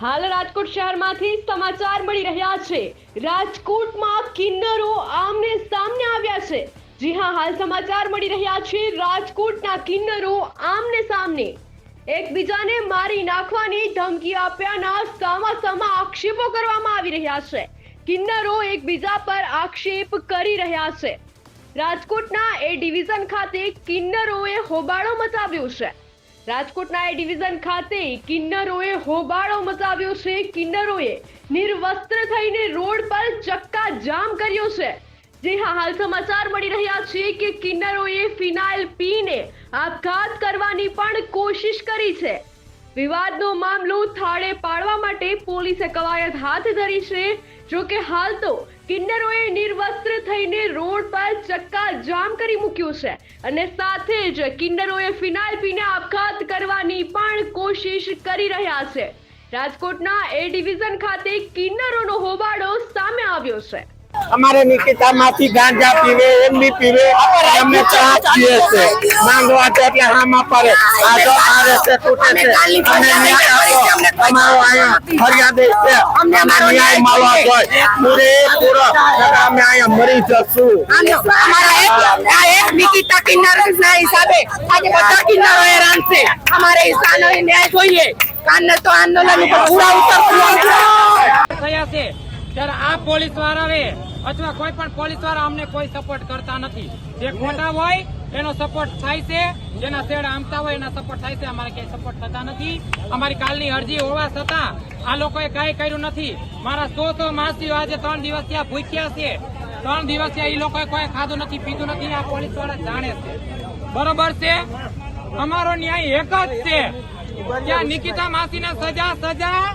હાલ રાજકોટ શહેરમાંથી સમાચાર મળી રહ્યા છે. રાજકોટમાં કિન્નરો આમને સામને આવ્યા છે. જી હા, હાલ સમાચાર મળી રહ્યા છે. રાજકોટના કિન્નરો આમને સામને. એકબીજાને મારી નાખવાની ધમકી આપ્યાના સામા આક્ષેપો કરવામાં આવી રહ્યા છે. કિન્નરો એકબીજા પર આક્ષેપ કરી રહ્યા છે. રાજકોટના એ ડિવિઝન ખાતે કિન્નરોએ હોબાળો મચાવ્યો છે. રાજકોટના એ ડિવિઝન ખાતે કિન્નરોએ હોબાળો મચાવ્યો છે. કિન્નરોએ નિર્વસ્ત્ર થઈને રોડ પર ચક્કા જામ કર્યો છે. જે હા, હાલ સમાચાર મળી રહ્યા છે કે કિન્નરોએ ફિનાઇલ પીને આપઘાત કરવાની પણ કોશિશ કરી છે. વિવાદનો મામલો પોલીસે કવાયત હાથ ધરી છે. જો કે હાલ તો કિન્નરોએ નિર્વસ્ત્ર થઈને રોડ પર ચક્કા જામ કરી મૂક્યું છે. અને સાથે જ કિન્નરોએ ફિનાઇલ પીને આપઘાત કરવાની પણ કોશિશ કરી રહ્યા છે. રાજકોટના એ ડિવિઝન ખાતે કિન્નરોનો હોબાળો સામે આવ્યો છે. અમારે નિકિતા માંથી ગાંજા પીવે એમ બી પીવે અમને ચા પીએ છે. માંગવા છે એટલે હામાં પડે આ તો મારે છે તૂટે છે. અને ન્યાય આપો. અમારો અહીંયા ફરિયાદ છે. અમને ન્યાય મળવા જોઈએ. પૂરે પૂરો. અમે અહીંયા મરી જશું. અમારા એક આ એક નિકિતા કિન્નરના હિસાબે. આજે બધા કિન્નરો હેરાન છે. અમારે ઈસાનો ન્યાય જોઈએ. કાન તો આંદોલન ઉપર પૂરા ઉતરવું થયા છે. ત્યારે આ પોલીસ વાળાએ અથવા કોઈ પણ પોલીસવાળા અમને કોઈ સપોર્ટ કરતા નથી. જે ખોટા હોય, એનો સપોર્ટ થાય છે. જેના શેડ આમતા હોય, એના સપોર્ટ થાય છે. અમારે ક્યાંય સપોર્ટ થતા નથી. અમારી કાલની અરજી હોવા છતાં, આ લોકોએ કાંઈ કર્યું નથી. મારા સો સો માસીઓ આજે ત્રણ દિવસ ત્યાં ભૂખ્યા છે. ત્રણ દિવસ એ લોકોએ કોઈ ખાધું નથી, પીધું નથી. આ પોલીસવાળા જાણે છે. બરોબર છે? અમારો ન્યાય એક જ છે. ત્યાં નિકિતા માસીને સજા સજા